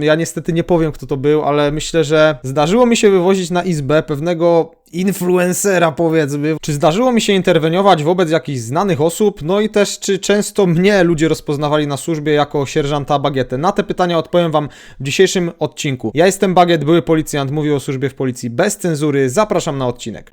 Ja niestety nie powiem, kto to był, ale myślę, że zdarzyło mi się wywozić na izbę pewnego influencera, powiedzmy. Czy zdarzyło mi się interweniować wobec jakichś znanych osób? No i też, czy często mnie ludzie rozpoznawali na służbie jako sierżanta Bagietę? Na te pytania odpowiem Wam w dzisiejszym odcinku. Ja jestem Bagiet, były policjant, mówił o służbie w policji bez cenzury. Zapraszam na odcinek.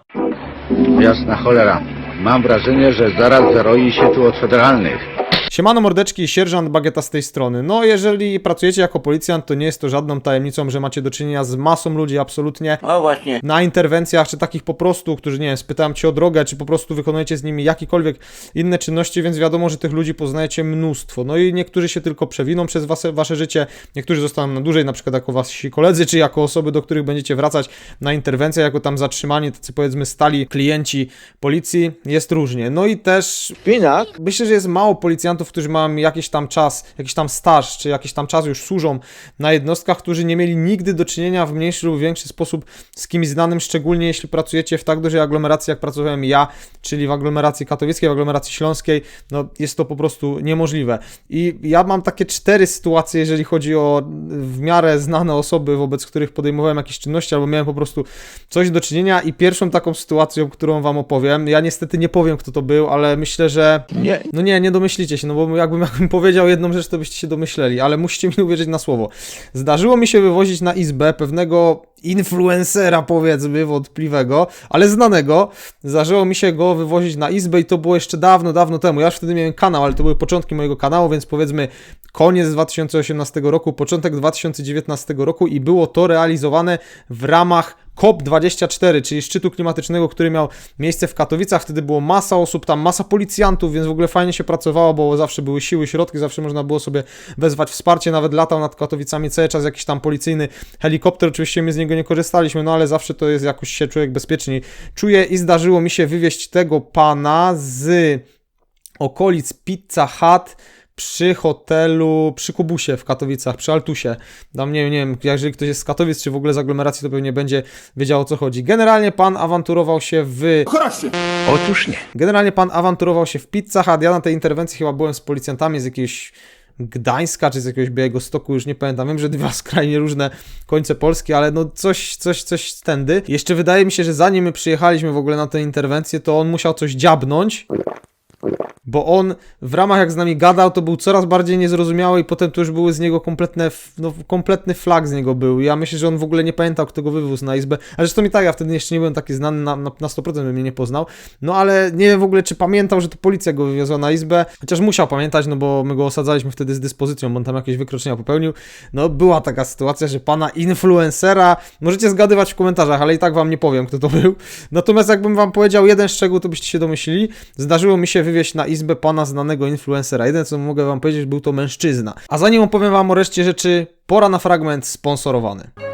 Jasna cholera. Mam wrażenie, że zaraz zaroi się tu od federalnych. Siemano mordeczki, sierżant Bagieta z tej strony. No, jeżeli pracujecie jako policjant, to nie jest to żadną tajemnicą, że macie do czynienia z masą ludzi absolutnie O właśnie. na interwencjach, czy takich po prostu, którzy, nie wiem, spytałem cię o drogę, czy po prostu wykonujecie z nimi jakiekolwiek inne czynności, więc wiadomo, że tych ludzi poznajecie mnóstwo. No i niektórzy się tylko przewiną przez wasze, wasze życie, niektórzy zostaną na dłużej, na przykład jako wasi koledzy, czy jako osoby, do których będziecie wracać na interwencję, jako tam zatrzymani, tacy powiedzmy stali klienci policji, jest różnie. No i też Szpinak? Myślę, że jest mało policjantów, którzy mają jakiś tam czas, jakiś tam staż, czy jakiś tam czas już służą na jednostkach, którzy nie mieli nigdy do czynienia w mniejszy lub większy sposób z kimś znanym, szczególnie jeśli pracujecie w tak dużej aglomeracji, jak pracowałem ja, czyli w aglomeracji katowickiej, w aglomeracji śląskiej, no jest to po prostu niemożliwe. I ja mam takie cztery sytuacje, jeżeli chodzi o w miarę znane osoby, wobec których podejmowałem jakieś czynności, albo miałem po prostu coś do czynienia i pierwszą taką sytuacją, którą wam opowiem, ja niestety nie powiem, kto to był, ale myślę, że Nie. no nie, nie domyślicie się, no bo jakbym, jakbym powiedział jedną rzecz, to byście się domyśleli, ale musicie mi uwierzyć na słowo. Zdarzyło mi się wywozić na izbę pewnego influencera, powiedzmy, wątpliwego, ale znanego. Zdarzyło mi się go wywozić na izbę i to było jeszcze dawno, dawno temu. Ja już wtedy miałem kanał, ale to były początki mojego kanału, więc powiedzmy koniec 2018 roku, początek 2019 roku i było to realizowane w ramach COP24, czyli szczytu klimatycznego, który miał miejsce w Katowicach. Wtedy było masa osób, tam masa policjantów, więc w ogóle fajnie się pracowało, bo zawsze były siły, środki, zawsze można było sobie wezwać wsparcie. Nawet latał nad Katowicami cały czas jakiś tam policyjny helikopter. Oczywiście my z niego nie korzystaliśmy, no ale zawsze to jest jakoś się człowiek bezpieczniej czuje i zdarzyło mi się wywieźć tego pana z okolic Pizza Hut przy hotelu, przy Kubusie w Katowicach, przy Altusie. Tam nie, nie wiem, jeżeli ktoś jest z Katowic, czy w ogóle z aglomeracji, to pewnie będzie wiedział o co chodzi. Generalnie pan awanturował się w... Otóż nie. Generalnie pan awanturował się w Pizza Hut. Ja na tej interwencji chyba byłem z policjantami z jakiegoś Gdańska, czy z jakiegoś Białego Stoku, już nie pamiętam. Wiem, że dwa skrajnie różne końce Polski, ale no coś, coś, coś stędy. Jeszcze wydaje mi się, że zanim my przyjechaliśmy w ogóle na tę interwencję, to on musiał coś dziabnąć. Bo on w ramach jak z nami gadał, to był coraz bardziej niezrozumiały i potem to już były z niego kompletne, no, kompletny flag z niego był. Ja myślę, że on w ogóle nie pamiętał, kto go wywiózł na izbę. A zresztą i tak, ja wtedy jeszcze nie byłem taki znany, na, na, na 100% bym mnie nie poznał. No ale nie wiem w ogóle, czy pamiętał, że to policja go wywiozła na izbę. Chociaż musiał pamiętać, no bo my go osadzaliśmy wtedy z dyspozycją, bo on tam jakieś wykroczenia popełnił. No była taka sytuacja, że pana influencera, możecie zgadywać w komentarzach, ale i tak wam nie powiem, kto to był. Natomiast jakbym wam powiedział jeden szczegół, to byście się domyślili. Zdarzyło mi się wywieźć na izbę pana znanego influencera. Jeden, co mogę wam powiedzieć, był to mężczyzna. A zanim opowiem wam o reszcie rzeczy, pora na fragment sponsorowany.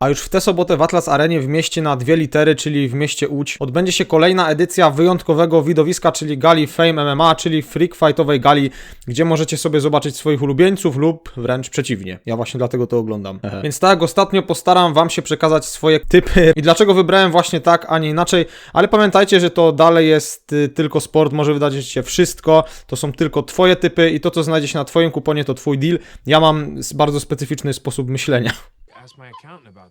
A już w tę sobotę w Atlas Arenie w mieście na dwie litery, czyli w mieście Łódź, odbędzie się kolejna edycja wyjątkowego widowiska, czyli gali Fame MMA, czyli freak fightowej gali, gdzie możecie sobie zobaczyć swoich ulubieńców lub wręcz przeciwnie. Ja właśnie dlatego to oglądam. Więc tak, ostatnio postaram wam się przekazać swoje typy i dlaczego wybrałem właśnie tak, a nie inaczej, ale pamiętajcie, że to dalej jest y, tylko sport, może wydarzyć się wszystko, to są tylko twoje typy i to, co znajdzie się na twoim kuponie, to twój deal. Ja mam s- bardzo specyficzny sposób myślenia.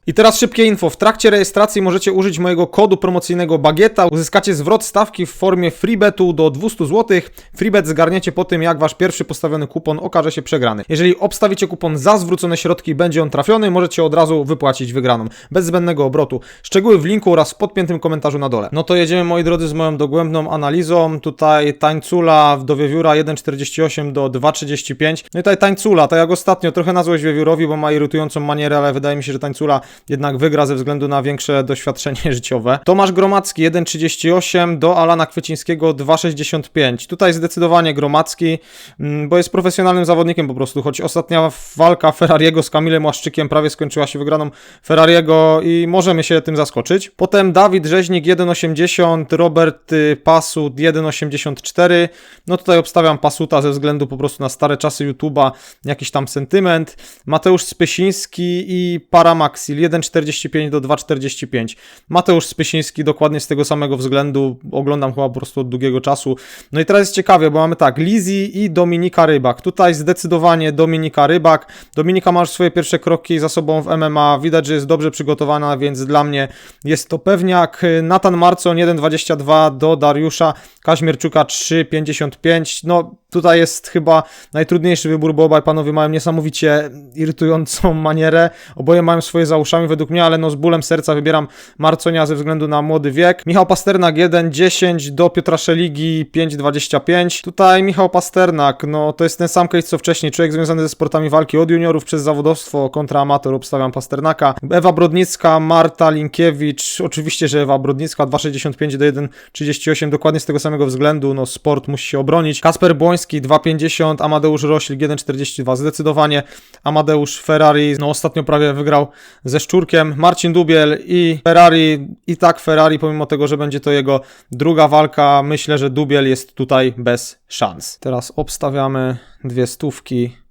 I teraz szybkie info. W trakcie rejestracji możecie użyć mojego kodu promocyjnego Bagieta. Uzyskacie zwrot stawki w formie freebetu do 200 zł. Freebet zgarniecie po tym, jak wasz pierwszy postawiony kupon okaże się przegrany. Jeżeli obstawicie kupon za zwrócone środki będzie on trafiony, możecie od razu wypłacić wygraną. Bez zbędnego obrotu. Szczegóły w linku oraz w podpiętym komentarzu na dole. No to jedziemy, moi drodzy, z moją dogłębną analizą. Tutaj tańcula do wiewióra 1,48 do 2,35. No i tutaj tańcula, tak jak ostatnio, trochę na złość wiewiórowi, bo ma irytującą manierę, ale wydaje mi się, że tańcula jednak wygra ze względu na większe doświadczenie życiowe. Tomasz Gromacki 1,38 do Alana Kwiecińskiego 2,65. Tutaj zdecydowanie Gromacki, mm, bo jest profesjonalnym zawodnikiem po prostu, choć ostatnia walka Ferrariego z Kamilem Łaszczykiem prawie skończyła się wygraną Ferrariego i możemy się tym zaskoczyć. Potem Dawid Rzeźnik 1,80, Robert y, Pasut 1,84. No tutaj obstawiam Pasuta ze względu po prostu na stare czasy YouTube'a, jakiś tam sentyment. Mateusz Spysiński i i Paramaxil 1,45 do 2,45. Mateusz Spysiński dokładnie z tego samego względu, oglądam chyba po prostu od długiego czasu. No i teraz jest ciekawie, bo mamy tak, Lizzy i Dominika Rybak. Tutaj zdecydowanie Dominika Rybak. Dominika ma już swoje pierwsze kroki za sobą w MMA, widać, że jest dobrze przygotowana, więc dla mnie jest to pewniak. Nathan Marcon 1,22 do Dariusza Kaźmierczuka 3,55. No tutaj jest chyba najtrudniejszy wybór, bo obaj panowie mają niesamowicie irytującą manierę. Oboje mają swoje za uszami według mnie, ale no z bólem serca wybieram Marconia ze względu na młody wiek. Michał Pasternak 1,10 do Piotra Szeligi 5,25. Tutaj Michał Pasternak, no to jest ten sam case co wcześniej. Człowiek związany ze sportami walki od juniorów przez zawodowstwo kontra amator obstawiam Pasternaka. Ewa Brodnicka, Marta Linkiewicz, oczywiście, że Ewa Brodnicka 2,65 do 1,38 dokładnie z tego samego względu, no sport musi się obronić. Kasper Błoński 2,50, Amadeusz Roślik 1,42 zdecydowanie. Amadeusz Ferrari, no ostatnio prawie wygrał ze Szczurkiem. Marcin Dubiel i Ferrari, i tak Ferrari, pomimo tego, że będzie to jego druga walka, myślę, że Dubiel jest tutaj bez szans. Teraz obstawiamy dwie stówki.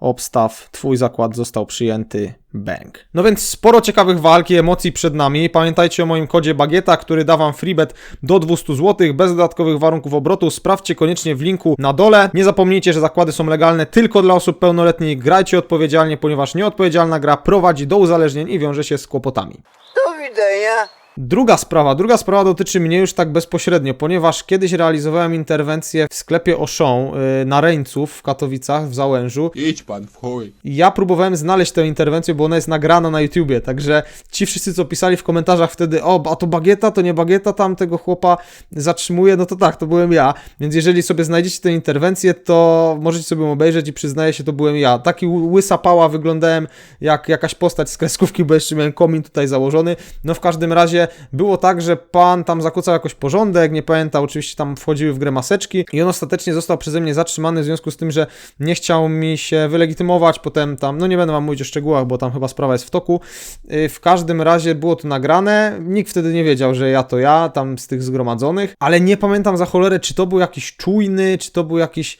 Obstaw, twój zakład został przyjęty. Bang. No więc sporo ciekawych walk i emocji przed nami. Pamiętajcie o moim kodzie Bagieta, który da wam freebet do 200 zł bez dodatkowych warunków obrotu. Sprawdźcie koniecznie w linku na dole. Nie zapomnijcie, że zakłady są legalne tylko dla osób pełnoletnich. Grajcie odpowiedzialnie, ponieważ nieodpowiedzialna gra prowadzi do uzależnień i wiąże się z kłopotami. Do widzenia. Druga sprawa, druga sprawa dotyczy mnie już tak bezpośrednio, ponieważ kiedyś realizowałem interwencję w sklepie Auchan yy, na Reńców w Katowicach, w Załężu. Idź pan w chuj. Ja próbowałem znaleźć tę interwencję, bo ona jest nagrana na YouTubie, także ci wszyscy, co pisali w komentarzach wtedy, o, a to bagieta, to nie bagieta, tam tego chłopa zatrzymuje, no to tak, to byłem ja. Więc jeżeli sobie znajdziecie tę interwencję, to możecie sobie ją obejrzeć i przyznaję się, to byłem ja. Taki łysa pała wyglądałem jak jakaś postać z kreskówki, bo jeszcze miałem komin tutaj założony. No w każdym razie było tak, że pan tam zakłócał jakoś porządek, nie pamiętam, oczywiście tam wchodziły w grę maseczki i on ostatecznie został przeze mnie zatrzymany w związku z tym, że nie chciał mi się wylegitymować, potem tam, no nie będę wam mówić o szczegółach, bo tam chyba sprawa jest w toku. Yy, W każdym razie było to nagrane, nikt wtedy nie wiedział, że ja to ja, tam z tych zgromadzonych, ale nie pamiętam za cholerę, czy to był jakiś czujny, czy to był jakiś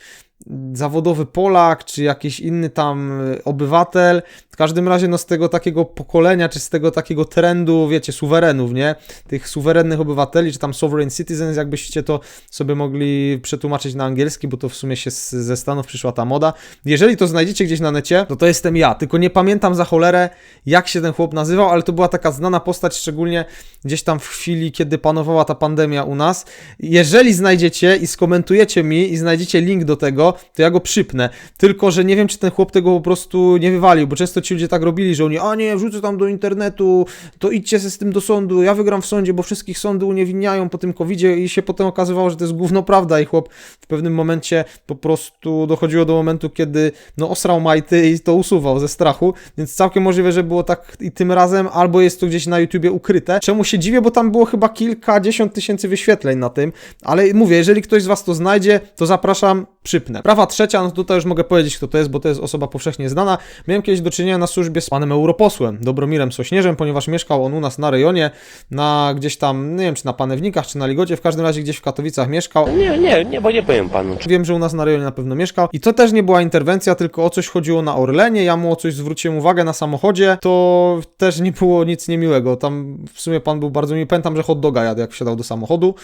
zawodowy Polak, czy jakiś inny tam y, obywatel. W każdym razie, no z tego takiego pokolenia, czy z tego takiego trendu, wiecie, suwerenów, nie? Tych suwerennych obywateli, czy tam sovereign citizens, jakbyście to sobie mogli przetłumaczyć na angielski, bo to w sumie się z, ze Stanów przyszła ta moda. Jeżeli to znajdziecie gdzieś na necie, to to jestem ja, tylko nie pamiętam za cholerę, jak się ten chłop nazywał, ale to była taka znana postać, szczególnie gdzieś tam w chwili, kiedy panowała ta pandemia u nas. Jeżeli znajdziecie i skomentujecie mi i znajdziecie link do to ja go przypnę. Tylko, że nie wiem, czy ten chłop tego po prostu nie wywalił, bo często ci ludzie tak robili, że oni, a nie, wrzucę tam do internetu, to idźcie ze z tym do sądu, ja wygram w sądzie, bo wszystkich sądy uniewinniają po tym covidzie i się potem okazywało, że to jest gówno prawda i chłop w pewnym momencie po prostu dochodziło do momentu, kiedy no osrał majty i to usuwał ze strachu, więc całkiem możliwe, że było tak i tym razem, albo jest to gdzieś na YouTubie ukryte. Czemu się dziwię, bo tam było chyba kilkadziesiąt tysięcy wyświetleń na tym, ale mówię, jeżeli ktoś z was to znajdzie, to zapraszam, przypnę. Prawa trzecia, no tutaj już mogę powiedzieć, kto to jest, bo to jest osoba powszechnie znana. Miałem kiedyś do czynienia na służbie z panem europosłem, Dobromirem Sośnierzem, ponieważ mieszkał on u nas na rejonie, na gdzieś tam, nie wiem, czy na Panewnikach, czy na Ligocie, w każdym razie gdzieś w Katowicach mieszkał. Nie, nie, nie, bo nie powiem panu. Wiem, że u nas na rejonie na pewno mieszkał. I to też nie była interwencja, tylko o coś chodziło na Orlenie. Ja mu o coś zwróciłem uwagę na samochodzie. To też nie było nic niemiłego. Tam w sumie pan był bardzo miły. Pamiętam, że hot doga jadł, jak wsiadał do samochodu.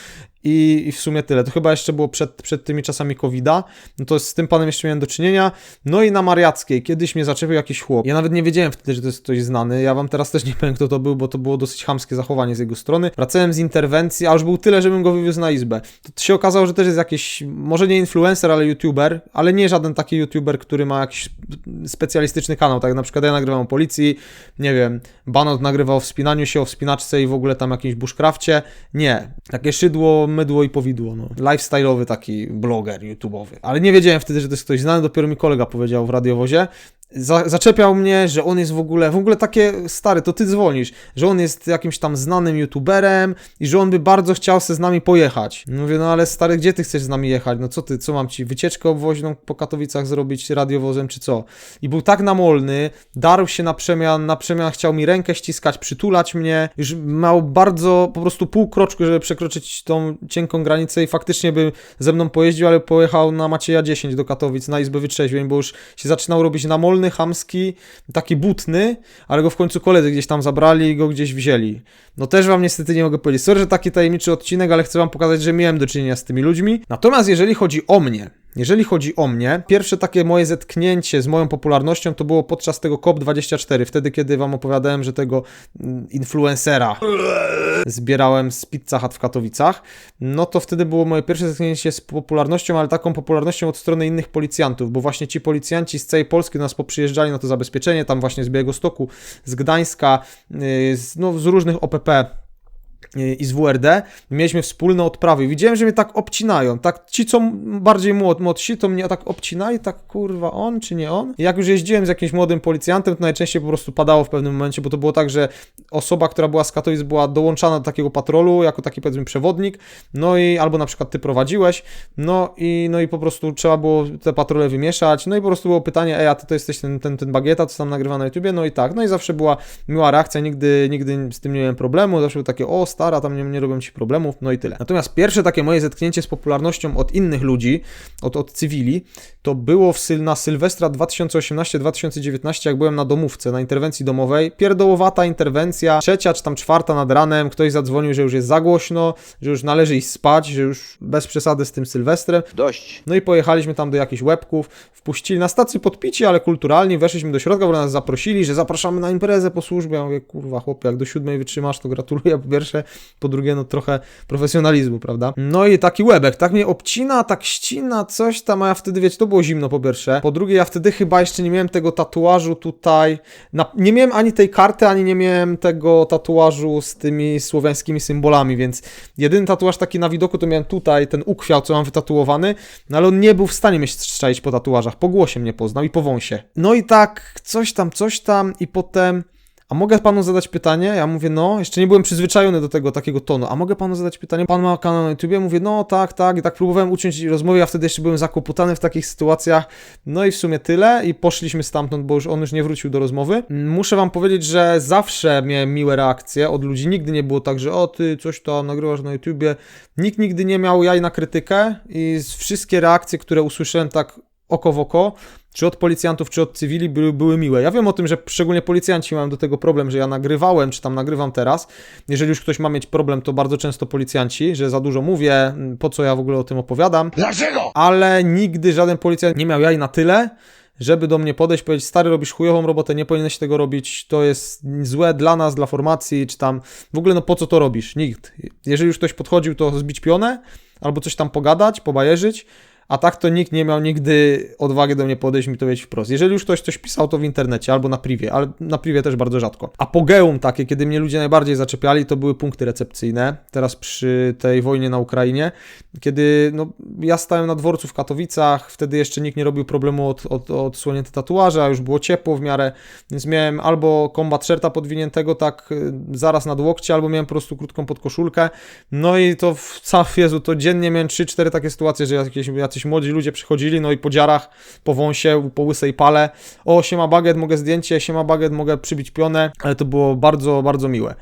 I, I w sumie tyle. To chyba jeszcze było przed, przed tymi czasami COVID-a. No to z tym panem jeszcze miałem do czynienia. No i na Mariackiej kiedyś mnie zaczepił jakiś chłop. Ja nawet nie wiedziałem wtedy, że to jest ktoś znany. Ja wam teraz też nie powiem, kto to był, bo to było dosyć chamskie zachowanie z jego strony. Wracałem z interwencji, a już był tyle, żebym go wywiózł na izbę. To się okazało, że też jest jakiś, może nie influencer, ale youtuber, ale nie żaden taki youtuber, który ma jakiś specjalistyczny kanał, tak na przykład ja nagrywam o policji, nie wiem, Banot nagrywał o wspinaniu się, o wspinaczce i w ogóle tam jakimś bushcrafcie. Nie. Takie szydło, mydło i powidło, no. Lifestyle'owy taki bloger YouTube'owy. Ale nie wiedziałem wtedy, że to jest ktoś znany, dopiero mi kolega powiedział w radiowozie. Za, zaczepiał mnie, że on jest w ogóle, w ogóle takie, stary, to ty dzwonisz, że on jest jakimś tam znanym youtuberem i że on by bardzo chciał se z nami pojechać. Mówię, no ale stary, gdzie ty chcesz z nami jechać? No co ty, co mam ci, wycieczkę obwoźną po Katowicach zrobić radiowozem, czy co? I był tak namolny, darł się na przemian, na przemian chciał mi rękę ściskać, przytulać mnie, już miał bardzo, po prostu pół kroczku, żeby przekroczyć tą cienką granicę i faktycznie by ze mną pojeździł, ale pojechał na Macieja 10 do Katowic na Izbę Wytrzeźwień, bo już się zaczynał robić namolny, wolny, chamski, taki butny, ale go w końcu koledzy gdzieś tam zabrali i go gdzieś wzięli. No też wam niestety nie mogę powiedzieć. Sorry, że taki tajemniczy odcinek, ale chcę wam pokazać, że miałem do czynienia z tymi ludźmi. Natomiast jeżeli chodzi o mnie, jeżeli chodzi o mnie, pierwsze takie moje zetknięcie z moją popularnością to było podczas tego COP24, wtedy kiedy wam opowiadałem, że tego mm, influencera zbierałem z Pizza Hut w Katowicach, no to wtedy było moje pierwsze zetknięcie z popularnością, ale taką popularnością od strony innych policjantów, bo właśnie ci policjanci z całej Polski do nas poprzyjeżdżali na to zabezpieczenie, tam właśnie z Białegostoku, z Gdańska, z, no, z różnych OPP i z WRD, mieliśmy wspólne odprawy. Widziałem, że mnie tak obcinają. Tak ci, co bardziej młod, młodsi, to mnie tak obcinali, tak kurwa, on czy nie on? I jak już jeździłem z jakimś młodym policjantem, to najczęściej po prostu padało w pewnym momencie, bo to było tak, że osoba, która była z Katowic, była dołączana do takiego patrolu, jako taki powiedzmy przewodnik, no i albo na przykład ty prowadziłeś, no i, no i po prostu trzeba było te patrole wymieszać, no i po prostu było pytanie, ej, a ty to jesteś ten, ten, ten bagieta, co tam nagrywa na YouTubie, no i tak, no i zawsze była miła reakcja, nigdy, nigdy z tym nie miałem problemu, zawsze było takie, o stara, tam nie, nie robią ci problemów, no i tyle. Natomiast pierwsze takie moje zetknięcie z popularnością od innych ludzi, od, od cywili, to było w, syl- na Sylwestra 2018-2019, jak byłem na domówce, na interwencji domowej, pierdołowata interwencja, trzecia czy tam czwarta nad ranem, ktoś zadzwonił, że już jest za głośno, że już należy iść spać, że już bez przesady z tym Sylwestrem, Dość. no i pojechaliśmy tam do jakichś łebków, wpuścili na stacji podpici, ale kulturalnie, weszliśmy do środka, bo nas zaprosili, że zapraszamy na imprezę po służbie. Ja mówię, kurwa chłopie, jak do siódmej wytrzymasz, to gratuluję po pierwsze, po drugie, no trochę profesjonalizmu, prawda? No i taki łebek, tak mnie obcina, tak ścina, coś tam, a ja wtedy, wiecie, to było zimno po pierwsze. Po drugie, ja wtedy chyba jeszcze nie miałem tego tatuażu tutaj, na, nie miałem ani tej karty, ani nie miałem tego tatuażu z tymi słowiańskimi symbolami, więc jedyny tatuaż taki na widoku to miałem tutaj, ten ukwiał, co mam wytatuowany, no ale on nie był w stanie mnie strzelić po tatuażach, po głosie mnie poznał i po wąsie. No i tak, coś tam, coś tam i potem... Mogę panu zadać pytanie? Ja mówię, no, jeszcze nie byłem przyzwyczajony do tego takiego tonu. A mogę panu zadać pytanie? Pan ma kanał na YouTubie? Mówię, no tak, tak. I tak próbowałem uciąć rozmowy, ja wtedy jeszcze byłem zakłopotany w takich sytuacjach. No i w sumie tyle. I poszliśmy stamtąd, bo już on już nie wrócił do rozmowy. Muszę wam powiedzieć, że zawsze miałem miłe reakcje od ludzi. Nigdy nie było tak, że o, ty coś tam nagrywasz na YouTubie. Nikt nigdy nie miał jaj na krytykę i wszystkie reakcje, które usłyszałem tak oko w oko, czy od policjantów, czy od cywili, były, były miłe. Ja wiem o tym, że szczególnie policjanci mają do tego problem, że ja nagrywałem, czy tam nagrywam teraz. Jeżeli już ktoś ma mieć problem, to bardzo często policjanci, że za dużo mówię, mm, po co ja w ogóle o tym opowiadam. Dlaczego? Ale nigdy żaden policjant nie miał jaj na tyle, żeby do mnie podejść, powiedzieć, stary, robisz chujową robotę, nie powinieneś tego robić, to jest złe dla nas, dla formacji, czy tam, w ogóle no po co to robisz? Nikt. Jeżeli już ktoś podchodził, to zbić pionę, albo coś tam pogadać, pobajerzyć, a tak to nikt nie miał nigdy odwagi do mnie podejść mi to powiedzieć wprost. Jeżeli już ktoś coś pisał, to w internecie albo na privie, ale na privie też bardzo rzadko. Apogeum takie, kiedy mnie ludzie najbardziej zaczepiali, to były punkty recepcyjne. Teraz przy tej wojnie na Ukrainie, kiedy no, ja stałem na dworcu w Katowicach, wtedy jeszcze nikt nie robił problemu od, od, od odsłonięte tatuaże, a już było ciepło w miarę, więc miałem albo kombat shirta podwiniętego tak y, zaraz nad łokcie, albo miałem po prostu krótką podkoszulkę. No i to w Jezu, to dziennie miałem 3-4 takie sytuacje, że jakieś, jacyś młodzi ludzie przychodzili, no i po dziarach, po wąsie, po łysej pale, o siema baget, mogę zdjęcie, siema baget, mogę przybić pionę, ale to było bardzo, bardzo miłe.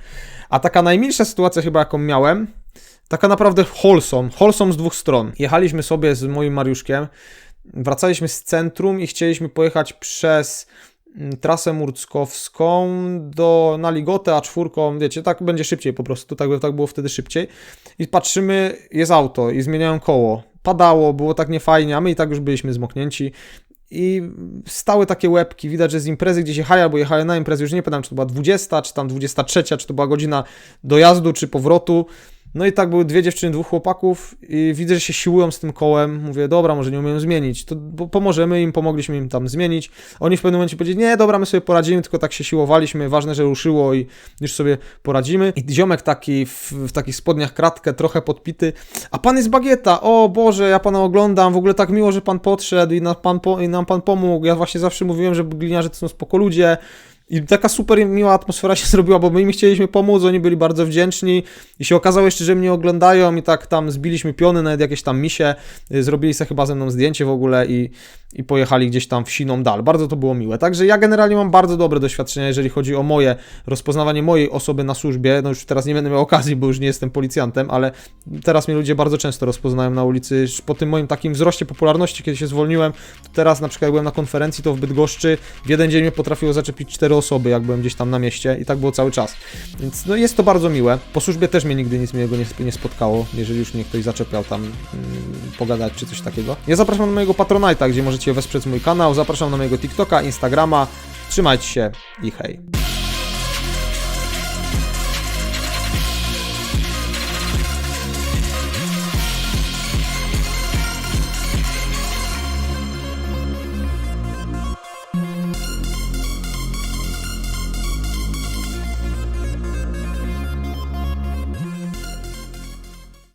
A taka najmilsza sytuacja chyba jaką miałem, taka naprawdę wholesome, wholesome z dwóch stron. Jechaliśmy sobie z moim Mariuszkiem, wracaliśmy z centrum i chcieliśmy pojechać przez mm, trasę murckowską do, na Ligotę, a czwórką, wiecie, tak będzie szybciej po prostu, tak, tak było wtedy szybciej. I patrzymy, jest auto i zmieniają koło. Padało, było tak niefajnie, a my i tak już byliśmy zmoknięci. I stały takie łebki, widać, że z imprezy gdzieś jechali, albo jechali na imprezę, już nie pamiętam, czy to była 20, czy tam 23, czy to była godzina dojazdu, czy powrotu. No i tak były dwie dziewczyny, dwóch chłopaków i widzę, że się siłują z tym kołem. Mówię, dobra, może nie umiem zmienić. To pomożemy im, pomogliśmy im tam zmienić. Oni w pewnym momencie powiedzieli, nie, dobra, my sobie poradzimy, tylko tak się siłowaliśmy, ważne, że ruszyło i już sobie poradzimy. I ziomek taki w, w takich spodniach kratkę, trochę podpity. A pan jest bagieta, o Boże, ja pana oglądam, w ogóle tak miło, że pan podszedł i, na, pan po, i nam pan pomógł. Ja właśnie zawsze mówiłem, że gliniarze to są spoko ludzie. I taka super miła atmosfera się zrobiła, bo my im chcieliśmy pomóc, oni byli bardzo wdzięczni i się okazało jeszcze, że mnie oglądają i tak tam zbiliśmy piony, nawet jakieś tam misie, y, zrobili sobie chyba ze mną zdjęcie w ogóle i, i pojechali gdzieś tam w siną dal. Bardzo to było miłe. Także ja generalnie mam bardzo dobre doświadczenia, jeżeli chodzi o moje rozpoznawanie mojej osoby na służbie. No już teraz nie będę miał okazji, bo już nie jestem policjantem, ale teraz mnie ludzie bardzo często rozpoznają na ulicy. Po tym moim takim wzroście popularności, kiedy się zwolniłem, teraz na przykład jak byłem na konferencji, to w Bydgoszczy w jeden dzień mnie potrafiło zaczepić cztery osoby, jak byłem gdzieś tam na mieście i tak było cały czas. Więc no jest to bardzo miłe. Po służbie też mnie nigdy nic miłego nie, nie spotkało, jeżeli już mnie ktoś zaczepiał tam mm, pogadać czy coś takiego. Ja zapraszam na mojego Patronite'a, gdzie możecie wesprzeć mój kanał, zapraszam na mojego TikToka, Instagrama. Trzymajcie się i hej.